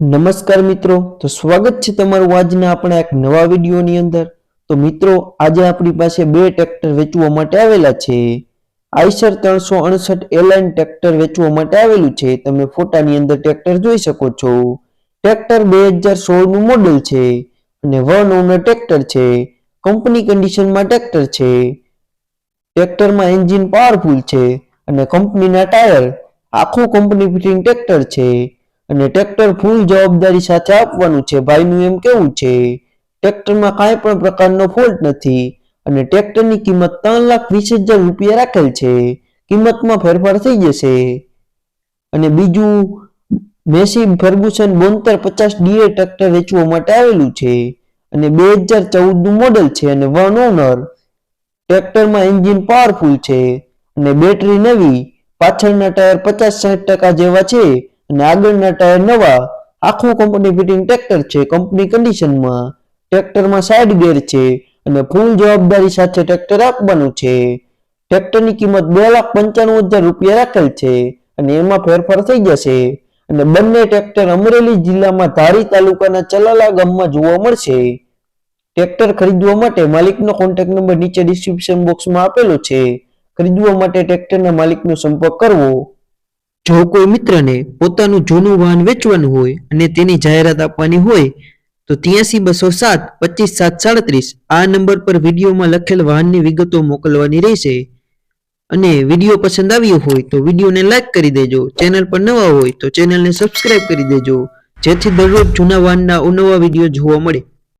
નમસ્કાર મિત્રો, તો સ્વાગત છે તમારું આજના આપણા એક નવા વિડીયોની અંદર. તો મિત્રો, આજે આપણી પાસે બે ટ્રેક્ટર વેચવા માટે આવેલા છે. આઈસર ત્રણસો અડસઠ એલાઇન ટ્રેક્ટર વેચવા માટે આવેલું છે. તમે ફોટાની અંદર ટ્રેક્ટર જોઈ શકો છો. ટ્રેક્ટર બે હજાર સોળનું મોડલ છે અને વન ઓનર ટ્રેક્ટર છે. કંપની કન્ડિશનમાં ટ્રેક્ટર છે. ટ્રેક્ટરમાં એન્જિન પાવરફુલ છે અને કંપનીના ટાયર. આખું કંપની ફિટિંગ ટ્રેક્ટર છે. અને ટ્રેક્ટર ફૂલ જવાબદારી સાથે આપવાનું છે. ભાઈનું એમ કેવું છે? ટ્રેક્ટરમાં કાંઈ પણ પ્રકારનો ફોલ્ટ નથી અને ટ્રેક્ટરની કિંમત ત્રણ લાખ વીસ હજાર રૂપિયા રાખેલ છે. કિંમતમાં ફેરફાર થઈ જશે. અને બીજું મેસી ફર્ગુસન બોતેર પચાસ ડીએ ટ્રેક્ટર વેચવા માટે આવેલું છે. અને બે હજાર ચૌદનું મોડેલ છે અને વન ઓનર. ટ્રેક્ટરમાં એન્જિન પાવરફુલ છે. અને બેટરી નવી, પાછળના ટાયર પચાસ સાઠ ટકા જેવા છે. અને આગળના ટાયર નવા આખું કંપની ફિટિંગ ટ્રેક્ટર છે. કંપની કન્ડિશનમાં ટ્રેક્ટરમાં સાઈડ ગેર છે અને ફૂલ જવાબદારી સાથે ટ્રેક્ટર આપવાનું છે. ટ્રેક્ટરની કિંમત બે લાખ પંચાણું હજાર રૂપિયા રાખેલ છે અને એમાં ફેરફાર થઈ જશે અને બંને ટ્રેક્ટર અમરેલી જિલ્લામાં ધારી તાલુકાના ચલાલા ગામમાં જોવા મળશે. ટ્રેક્ટર ખરીદવા માટે માલિકનો કોન્ટેક્ટ નંબર નીચે ડિસ્ક્રિપ્શન બોક્સમાં આપેલો છે. ખરીદવા માટે ટ્રેક્ટરના માલિકનો સંપર્ક કરવો જો કોઈ મિત્રને પોતાનું જૂનું વાહન વેચવાનું હોય અને તેની જાહેરાત આપવાની હોય, તો ત્યાંસી બસો સાત, પચીસ સાત, સાડત્રીસ આ નંબર પર વિડીયોમાં લખેલ વાહનની વિગતો મોકલવાની રહેશે. અને વીડિયો પસંદ આવ્યો હોય તો વિડીયોને લાઈક કરી દેજો. ચેનલ પર નવા હોય તો ચેનલને સબસ્ક્રાઇબ કરી દેજો. જેથી દરરોજ જૂના વાહનના અવનવા વીડિયો જોવા મળે.